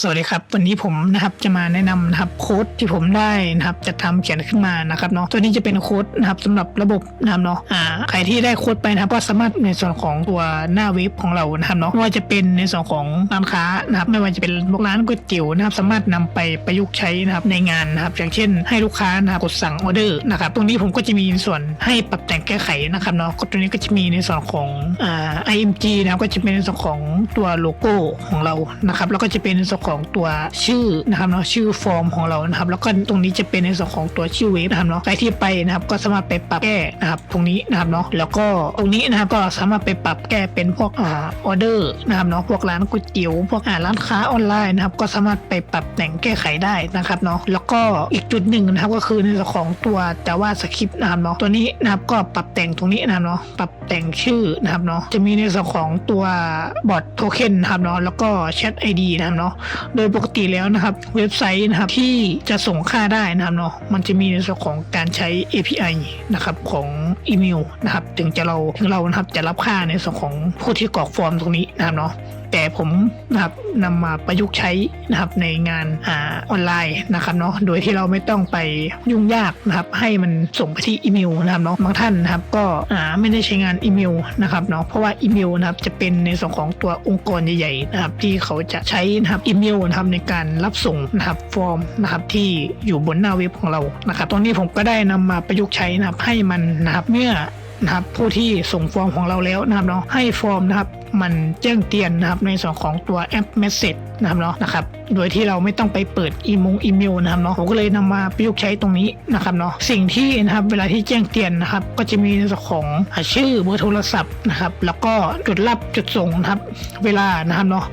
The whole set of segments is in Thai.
สวัสดีครับ วันนี้ผมนะครับจะมาแนะนำนะครับโค้ดที่ผมได้นะครับจะทำเขียนขึ้นมานะครับเนาะตัวนี้จะเป็นโค้ดนะครับสำหรับระบบนะครับเนาะอ่าใครที่ได้โค้ดไปนะครับก็สามารถในส่วนของตัวหน้าเว็บของเรานะครับเนาะไม่ว่าจะเป็นในส่วนของร้านค้านะครับไม่ว่าจะเป็นพวกร้านก๋วยเตี๋ยวนะครับสามารถนำไปประยุกต์ใช้นะครับในงานนะครับอย่างเช่น ให้ลูกค้านะครับกดสั่งออเดอร์นะครับตรงนี้ผมก็จะมีส่วนให้ปรับแต่งแก้ไขนะครับเนาะก็ตรงนี้ก็จะมีในส่วนของอ่า IMG นะครับก็จะเป็นในส่วนของตัวโลโก้ของเรานะครับแล้วก็จะเป็นในส่วนของตัวชื่อนะครับเนาะชื่อฟอร์มของเรานะครับ แล้วก็ตรงนี้จะเป็นในส่วนของตัวชื่อเว็บนะครับเนาะใครที่ไปนะครับก็สามารถไปปรับแก้นะครับ ตรงนี้นะครับเนาะแล้วก็ตรงนี้นะครับก็สามารถไปปรับแก้เป็นพวกอ่าออเดอร์นะครับเนาะพวกร้านก๋วยเตี๋ยวพวกอ่าร้านค้าออนไลน์นะครับ ก็สามารถไปปรับแต่งแก้ไขได้นะครับเนาะแล้วก็อีกจุดหนึ่งนะครับก็คือในส่วนของตัว Java Script นะครับเนาะตัวนี้นะครับก็ปรับแต่งตรงนี้นะครับเนาะปรับแต่งชื่อนะครับเนาะจะมีในส่วนของตัวบอทโทเค็นนะครับเนาะแล้วก็แชท ID นะครับเนาะโดยปกติแล้วนะครับเว็บไซต์นะครับที่จะส่งค่าได้นะครับเนาะมันจะมีในส่วนของการใช้ API นะครับของอีเมลนะครับถึงจะเราถึงเรานะครับจะรับค่าในส่วนของผู้ที่กรอกฟอร์มตรงนี้นะครับเนาะแต่ผมนะครับนำมาประยุกต์ใช้นะครับในงานอออนไลน์นะครับเนาะโดยที่เราไม่ต้องไปยุ่งยากนะครับให้มันส่งไปที่อีเมลนะครับเนาะบางท่านนะครับก็ไม่ได้ใช้งานอีเมลนะครับเนาะเพราะว่าอีเมลนะครับจะเป็นในส่วนของตัวองค์กรใหญ่ๆนะครับที่เขาจะใช้นะครับอีเมลนะครับในการรับส่งนะครับฟอร์มนะครับที่อยู่บนหน้าเว็บของเรานะครับตรงนี้ผมก็ได้นำมาประยุกต์ใช้นะครับให้มันนะครับเมื่อ นะครับผู้ที่ส่งฟอร์มของเราแล้วนะครับเนาะให้ฟอร์มนะครับมันแจ้งเตือนนะครับในส่วนของตัวแอป Message นะครับเนาะนะครับ โดยที่เราไม่ต้องไปเปิดอีมงอีเมลนะครับเนาะผมก็เลยนำมาประยุกต์ใช้ตรงนี้นะครับเนาะสิ่งที่นะครับเวลาที่แจ้งเตือนนะครับ ก็จะมีในส่วนของชื่อเบอร์โทรศัพท์นะครับ แล้วก็จุดรับจุดส่งนะครับ เวลานะครับเนาะ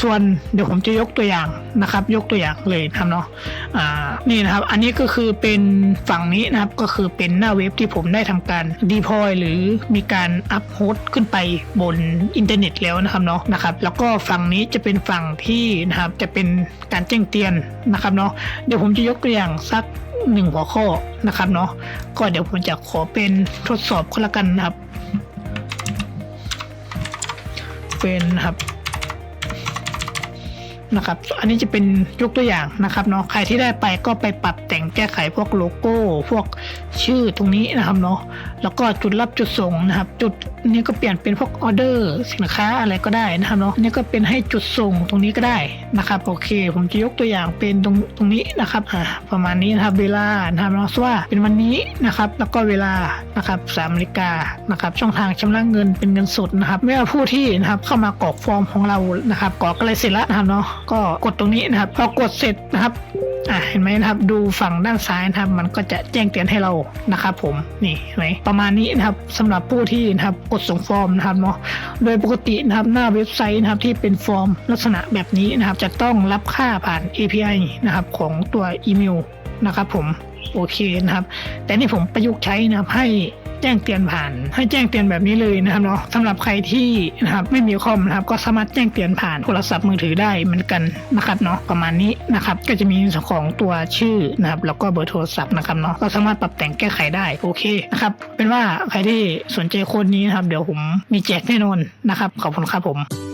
ส่วนเดี๋ยวผมจะยกตัวอย่างนะครับ ยกตัวอย่างเลยนะครับเนาะอ่านี่นะครับ อันนี้ก็คือเป็นฝั่งนี้นะครับก็คือเป็นหน้าเว็บที่ผมได้ทำการ deploy หรือมีการอัพโหลดขึ้นไปบนอินเทอร์เน็ตแล้วนะครับเนาะนะครับ แล้วก็ฝั่งนี้จะเป็นฝั่งที่นะครับจะเป็นการแจ้งเตือนนะครับเนาะเดี๋ยวผมจะยกตัวอย่างสักหนึ่งหัวข้อนะครับเนาะก็เดี๋ยวผมจะขอเป็นทดสอบก็แล้วกันนะครับ เป็นครับ นะครับ อันนี้จะเป็นยกตัวอย่างนะครับเนาะใครที่ได้ไปก็ไปปรับแต่งแก้ไขพวกโลโก้ พวกชื่อตรงนี้นะครับเนาะแล้วก็จุดรับจุดส่งนะครับ จุดนี้ก็เปลี่ยนเป็นพวกออเดอร์สินค้าอะไรก็ได้นะครับเนาะนี่ก็เป็นให้จุดส่งตรงนี้ก็ได้นะครับโอเค ผมจะยกตัวอย่างเป็นตรงตรงนี้นะครับอ่าประมาณนี้นะครับเวลานะครับเนาะว่าเป็นวันนี้นะครับ แล้วก็เวลานะครับสามนาฬิกานะครับช่องทางชำระเงินเป็นเงินสดนะครับเมื่อผู้ที่นะครับเข้ามากรอกฟอร์มของเรานะครับกรอกอะไรเสร็จแล้วนะครับเนาะ ก็กดตรงนี้นะครับ พอกดเสร็จนะครับอ่าเห็นไหมนะครับดูฝั่งด้านซ้ายนะครับ มันก็จะแจ้งเตือนให้เรานะครับผมนี่เห็นไหมประมาณนี้นะครับสำหรับผู้ที่นะครับกดส่งฟอร์มนะครับเนาะโดยปกตินะครับหน้าเว็บไซต์นะครับที่เป็นฟอร์มลักษณะแบบนี้นะครับ จะต้องรับค่าผ่าน API นะครับของตัวอีเมลนะครับผมโอเคนะครับ แต่นี่ผมประยุกต์ใช้นะครับให้ แจ้งเตือนผ่าน ให้แจ้งเตือนแบบนี้เลยนะครับเนาะสำหรับใครที่นะครับไม่มีคอมนะครับก็สามารถแจ้งเตือนผ่านโทรศัพท์มือถือได้เหมือนกันนะครับเนาะประมาณนี้นะครับก็จะมีของตัวชื่อนะครับแล้วก็เบอร์โทรศัพท์นะครับเนาะก็สามารถปรับแต่งแก้ไขได้โอเคนะครับเป็นว่าใครที่สนใจคนนี้นะครับเดี๋ยวผมมีแจกแน่นอนนะครับขอบคุณครับผม